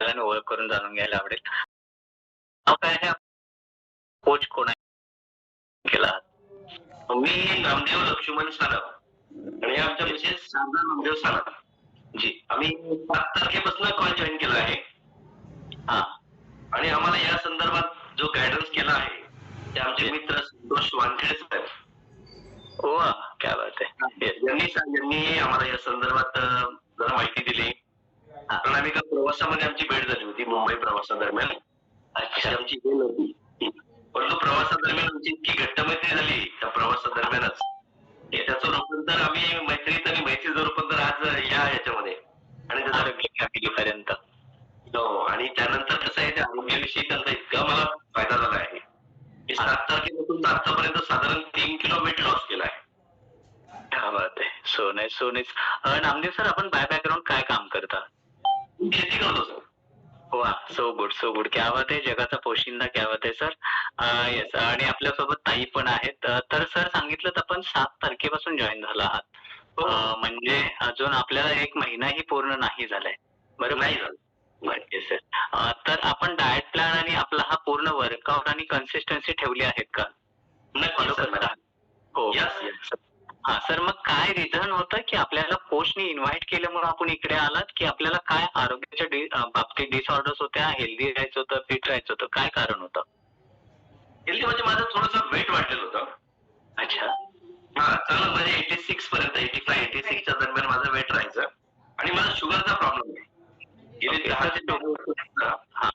ओळख करून जाणून घ्यायला आवडेल. काय कोच कोण आहे? केला. मी नामदेव लक्ष्मण सानप. आणि आमच्या मिसेस शारदा नामदेव सानप. जी आम्ही सात तारखेपासून कॉल जॉईन केला आहे. हा. आणि आम्हाला या संदर्भात जो गायडन्स केला आहे ते आमचे मित्र संतोष वानखेडे साहेब वा क्या बात आहे. यांनी यांनी आम्हाला या संदर्भात जरा माहिती दिली. हा. कारण आम्ही प्रवासामध्ये आमची भेट झाली होती मुंबई प्रवासादरम्यान. आमची भेट होती. परंतु प्रवासादरम्यान आमची इतकी घट्ट मैत्री झाली त्या प्रवासादरम्यानच. त्याचं रूपांतर आम्ही मैत्रीत आणि मैत्रीचं रूपांतर आज या याच्यामध्ये आणि त्याचा हो आणि त्यानंतर कसं आहे त्या आरोग्याविषयी त्यांचा इतका मला फायदा झाला आहे. की सात तारखेपासून तर आतापर्यंत साधारण तीन किलो वेट लॉस केला आहे. क्या बात आहे. So nice so nice Namdev sir आपण बाय बॅकग्राऊंड काय काम करता? शेती करतो सर वा सो गुड सो गुड क्या बात आहे? जगाचा पोशिंदा क्या बात आहे सर येस आणि आपल्यासोबत ताई पण आहेत. तर सर सांगितलं तर आपण सात तारखेपासून जॉईन झाला आहात. अं, म्हणजे अजून आपल्याला एक महिनाही पूर्ण नाही झालाय. बरोबर? नाही झालं. येस सर तर आपण डाएट प्लॅन आणि आपला हा पूर्ण वर्कआउट आणि कन्सिस्टन्सी ठेवली आहेत का? नक्की फॉलो करता हो. हा सर मग काय रिझन होतं की आपल्याला कोचने इन्व्हाइट केल्यामुळे आपण इकडे आलात? की आपल्याला काय आरोग्याच्या बाबतीत डिसऑर्डर्स होत्या हेल्दी राहायचं होतं फिट राहायचं होतं? काय कारण होतं? हेल्दी म्हणजे माझं थोडंसं वेट वाढलेलं होतं. अच्छा. हा चांगलं म्हणजे एटी सिक्स पर्यंत एटी फाय एटी सिक्सच्या दरम्यान माझं वेट राहायचं. आणि मला शुगरचा प्रॉब्लेम आहे. गेले Okay. दहा ते चौदा वर्ष हा.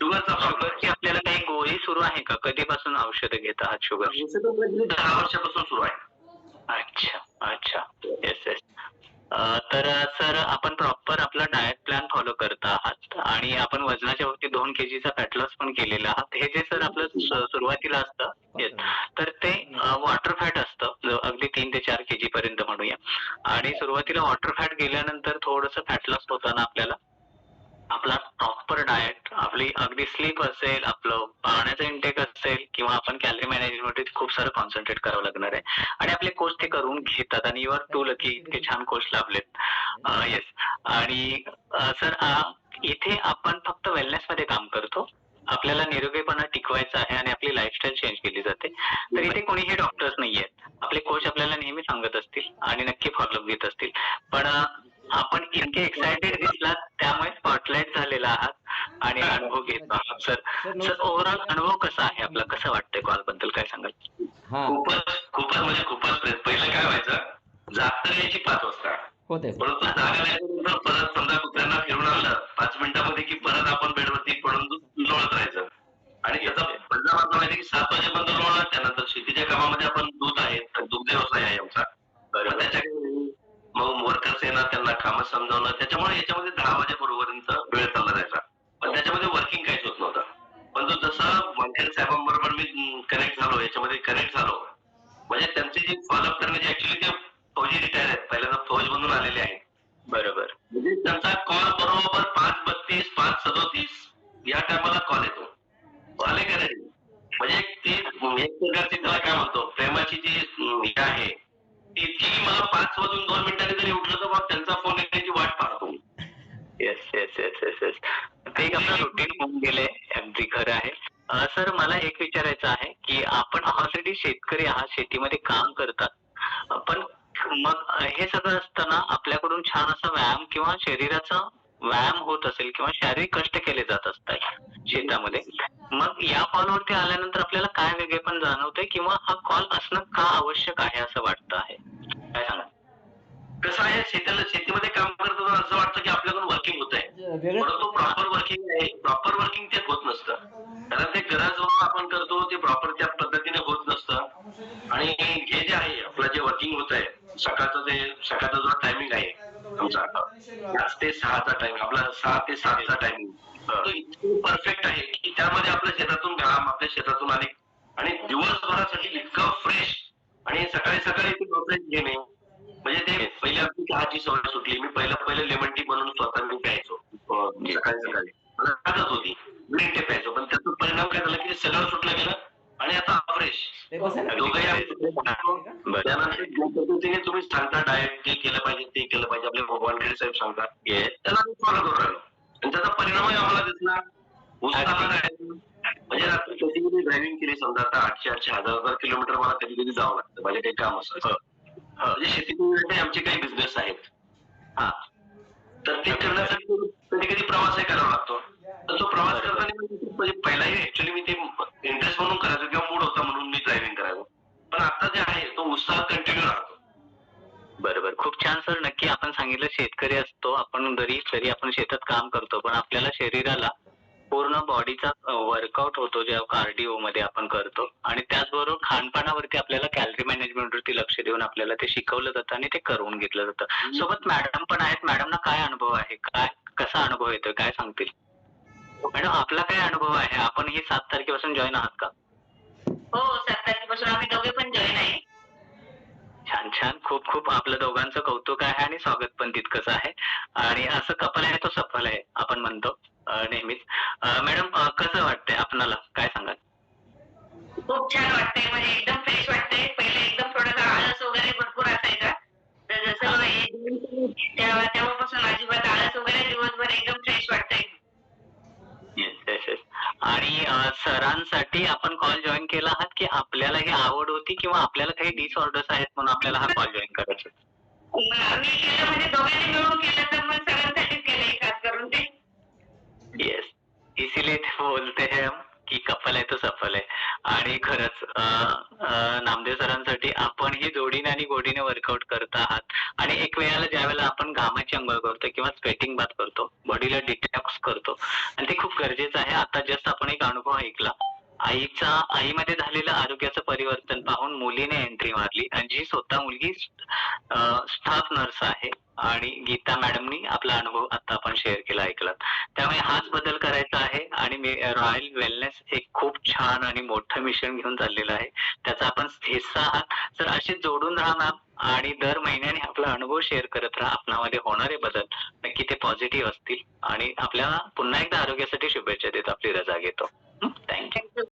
शुगरचा प्रॉब्लेम शुगरची आपल्याला काही गोळी सुरू आहे का? कधीपासून औषधं घेत आहात शुगर दहा वर्षापासून सुरू आहे. अच्छा अच्छा. येस येस तर सर आपण प्रॉपर आपला डाएट प्लॅन फॉलो करत आहात आणि आपण वजनाच्या बाबतीत दोन केजीचा फॅट लॉस पण केलेला आहात. हे जे सर आपलं सुरुवातीला असतं येस तर ते वॉटर फॅट असतं. अगदी तीन ते चार केजी पर्यंत म्हणूया. आणि सुरुवातीला वॉटर फॅट गेल्यानंतर थोडंसं फॅट लॉस होताना आपल्याला आपला प्रॉपर डाएट आपली अगदी स्लीप असेल आपलं पाण्याचं इंटेक असेल किंवा आपण कॅलरी मॅनेजमेंट खूप सारं कॉन्सन्ट्रेट करावं लागणार आहे. आणि आपले कोच ते करून घेतात. आणि युआर टू लकी इतके छान कोच लाभलेत. येस आणि सर इथे आपण फक्त वेलनेस मध्ये काम करतो. आपल्याला निरोगीपणा टिकवायचा आहे आणि आपली लाईफस्टाईल चेंज केली जाते. तर इथे कोणीही डॉक्टर्स नाही आहेत आपले कोच आपल्याला नेहमी सांगत असतील आणि नक्की फॉलोअप घेत असतील. पण आपण इतके एक्सायटेड दिसलात त्यामुळे स्पॉटलाइट झालेला आहात आणि अनुभव घेत आहात सर. सर ओव्हरऑल अनुभव कसा आहे आपला? कसं वाटतंय कॉलबद्दल काय सांगाल? हा. खूपच खूपच म्हणजे खूपच प्रेस पहिलं काय व्हायचं? जाग तर यायची पाच वाजता. परंतु जाग समजावणं त्याच्यामुळे याच्यामध्ये दहा वाजेपर्यंत वेळ चालला जायचा. पण त्याच्यामध्ये वर्किंग काहीच होत नव्हतं. पण तो जसं वानखेडे साहेबांबरोबर मी कनेक्ट झालो याच्यामध्ये कनेक्ट झालो. म्हणजे त्यांचे जे फॉलोअप करण्याचे ऍक्च्युली ते फौजी रिटायर आहेत. पहिल्यांदा फौज म्हणून आलेले आहेत. बरोबर. म्हणजे त्यांचा कॉल बरोबर पाच बत्तीस पाच सदोतीस या टायमाला कॉल येतो. आले का नाही? म्हणजे ती एक प्रकारची त्याला काय म्हणतो प्रेमाची जी हे आहे ती मला पाच वाजून दोन मिनिटांनी जरी उठलं तर मग त्यांचा फोन येण्याची वाट पाहतो मी. Yes yes yes yes yes ते एक आपलं रुटीन होऊन गेलंय अगदी खरं आहे. अं, सर मला एक विचारायचं आहे की आपण ऑलरेडी शेतकरी आहात शेतीमध्ये काम करतात. अं, पण मग हे सगळं असताना आपल्याकडून छान असा व्यायाम किंवा शरीराचा व्यायाम होत असेल किंवा शारीरिक कष्ट केले जात असतात शेतामध्ये मग या कॉलवरती आल्यानंतर आपल्याला काय वेगळे पण जाणवतंय किंवा हा कॉल असणं का आवश्यक आहे असं वाटतं आहे? काय सांगा कसं आहे शेतीला शेतीमध्ये काम करत असताना असं वाटतं की आपल्याकडून वर्किंग होत आहे वेगळं परंतु वर्किंग आहे प्रॉपर वर्किंग ते होत नसतं. कारण ते गरज आपण करतो ते प्रॉपर त्या पद्धतीने होत नसतं. आणि हे जे आहे आपलं जे वर्किंग होत आहे सकाळचं ते सकाळचा जो टायमिंग आहे आमचा पाच ते सहाचा टाइम आपला सहा ते सातचा टायमिंग तो इतकं परफेक्ट आहे की त्यामध्ये आपल्या शेतातून घाम आपल्या शेतातून आले आणि दिवसभरासाठी इतकं फ्रेश आणि सकाळी सकाळी ते फ्रेश घेणे. म्हणजे ते पहिले आपली चहाची सवय सुटली. मी पहिलं पहिलं लेमन टी बनवून स्वतः मी प्यायचो. अं, सकाळी सकाळी. मला आदत होती ग्रीन टी प्यायचो पण त्याचा परिणाम काय झाला की सगळं सुटलं गेलं आणि आता फ्रेश. त्यानंतर तुम्ही सांगता डाएट ते केलं पाहिजे ते केलं पाहिजे. आपले भगवान खेडे साहेब सांगतात. त्याला आम्ही फॉलो करून राहिलो. आणि त्याचा परिणामही आम्हाला दिसला. म्हणजे रात्री कधी कधी ड्रायव्हिंग केली समजा आता आठशे आठशे हजार हजार किलोमीटर मला कधी कधी जावं लागतं. माझे काही काम असतं हो. म्हणजे शेतीतून आमचे काही बिझनेस आहेत. हा. तर ते करण्यासाठी कधी कधी प्रवासही करावा लागतो. तर तो प्रवास. करताना म्हणजे पहिलाही ऍक्च्युली मी ते इंटरेस्ट म्हणून करायचो किंवा मूड होता म्हणून मी ड्रायव्हिंग करायचो. पण आता जे आहे तो उत्साह कंटिन्यू राहतो. बरोबर. खूप छान सर नक्की आपण सांगितलं शेतकरी असतो आपण जरी जरी आपण शेतात काम करतो पण आपल्याला शरीराला पूर्ण बॉडीचा वर्कआउट होतो जेव्हा कार्डिओ मध्ये आपण करतो. आणि त्याचबरोबर खानपानावरती आपल्याला कॅलरी मॅनेजमेंट वरती लक्ष देऊन आपल्याला ते शिकवलं जातं आणि ते करून घेतलं जातं. सोबत मॅडम पण आहेत. मॅडमना काय अनुभव आहे? काय कसा अनुभव येतोय? काय सांगतील? मॅडम आपला काय अनुभव आहे? आपण ही सात तारखेपासून जॉईन आहात का? हो सात तारखेपासून आम्ही दोघे पण जॉईन आहे. छान छान. खूप खूप आपलं दोघांचं कौतुक आहे आणि स्वागत पण तितकंच आहे. आणि असं कपल आहे तो सफल आहे आपण म्हणतो नेहमीच. मॅडम कसं वाटतंय आपणाला? काय सांगाल? खूप छान वाटतंय म्हणजे एकदम फ्रेश वाटतंय. पहिले एकदम थोडासा आळस वगैरे भरपूर असायचा. तर जसं हे join केलं, तेव्हा तेव्हापासून अजिबात आळस वगैरे दिवसभर एकदम फ्रेश वाटतंय येस येस येस आणि मुलांसाठी आपण कॉल जॉईन केला आहात की आपल्याला ही आवड होती किंवा आपल्याला काही डिसऑर्डर्स आहेत म्हणून आपल्याला हा कॉल जॉईन करायचा मग केलं म्हणजे दोघांनी मिळून केलं तर मग सगळ्यांसाठीच केलंय खास करून ते येस इसीलिए ते बोलते हैं हम सफल आहे तर सफल आहे. आणि खरंच नामदेव सरांसाठी आपण ही जोडीने आणि गोडीने वर्कआउट करत आहात. आणि एक वेळेला ज्या वेळेला आपण घामाची अंघोळ करतो किंवा स्वेटिंग बाथ करतो बॉडीला डिटॉक्स करतो. आणि ते खूप गरजेचं आहे. आता जस्ट आपण एक अनुभव ऐकला. आईचा आईमध्ये झालेलं आरोग्याचं परिवर्तन पाहून मुलीने एंट्री मारली. आणि जी स्वतः मुलगी स्टाफ नर्स आहे आणि गीता मॅडमनी आपला अनुभव आता आपण शेअर केला ऐकला. त्यामुळे हाच बदल करायचा आहे आणि मी रॉयल वेलनेस एक खूप छान आणि मोठं मिशन घेऊन चाललेलं आहे. त्याचा आपण हिस्सा आहात. तर असे जोडून राहा मॅम आणि दर महिन्याने आपला अनुभव शेअर करत राहा. आपणामध्ये होणारे बदल नक्की ते पॉझिटिव्ह असतील. आणि आपल्याला पुन्हा एकदा आरोग्यासाठी शुभेच्छा देत आपली रजा घेतो. थँक्यू